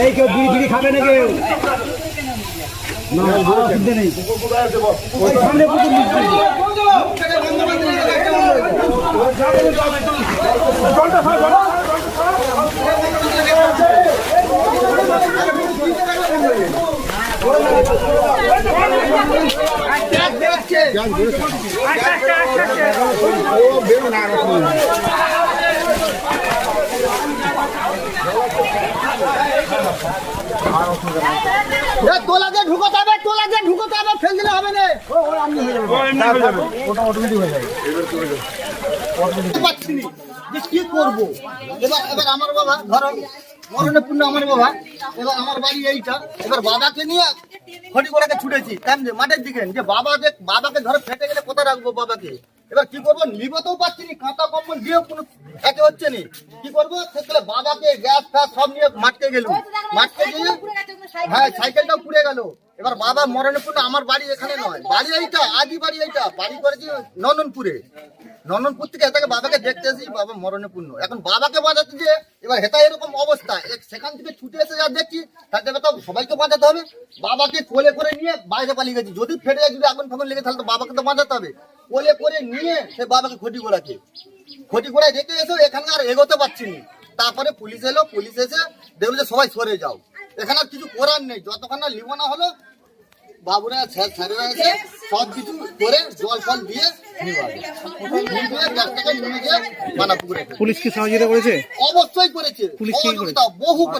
এই কেউ বিড়ি ফিড়ি খাবে না কেউ না, অসুবিধা তোলা দিয়ে ঢুকোতে হবে, তোলা দিয়ে ঢুকোতে হবে, ফেল দিলে হবে না। যে কি করব? এবার এবার আমার বাবা, ধরো মরণে পূর্ণ আমার বাবা, এবার আমার বাড়ি এইটা। এবার বাবাকে নিয়ে খড়ি গোড়াকে ছুটেছি? কেমন মাঠের দিকে? যে বাবাকে বাবাকে ধরে ফেটে গেলে কোথায় রাখব বাবাকে? এবার কি করব? নিবতেও পাচ্ছি নি কাঁথা কম্বল দিয়েও কোনো একে হচ্ছে নি। কি করব? সেগুলো বাবাকে গ্যাস ফ্যাস সব নিয়ে মাঠকে গেলো মাঠকে গিয়ে হ্যাঁ সাইকেলটাও পুড়ে গেল। এবার বাবা মরণপুর আমার বাড়ি এখানে নয়। বাড়ি এইটা আদি বাড়ি এইটা। বাড়ি করেছি নন্দনপুরে। নন্দনপুর থেকে এটাকে বাবাকে দেখতে এসেছি, বাবা মরণপূর্ণ এখন বাবাকে বাঁচাতে যে এবার হেতা এরকম অবস্থা। সেখান থেকে ছুটে এসে যা দেখছি, তার তাতে তো সবাইকে বাঁচাতে হবে। বাবাকে কোলে করে নিয়ে বাইরে পালিয়ে গেছি। যদি ফেটে যায়, যদি আগুন ফাগুন লেগে তাহলে তো বাবাকে তো বাঁচাতে হবে। কোলে করে নিয়ে সে বাবাকে ক্ষতি করাচ্ছে ক্ষতি করে রেখে এসে এখানে আর এগোতে পারছি না। তারপরে পুলিশ এলো, পুলিশ এসে দেখল যে সবাই সরে যাও। এখানে কিছু করার নেই। যতক্ষণ না লিবনা হলো বাবুরা স্যার স্যারেরা এসে সব কিছু করে জল ফল দিয়ে। পুলিশ কি সহযোগিতা করেছে? অবশ্যই করেছে। পুলিশ কি সহযোগিতা বহু করে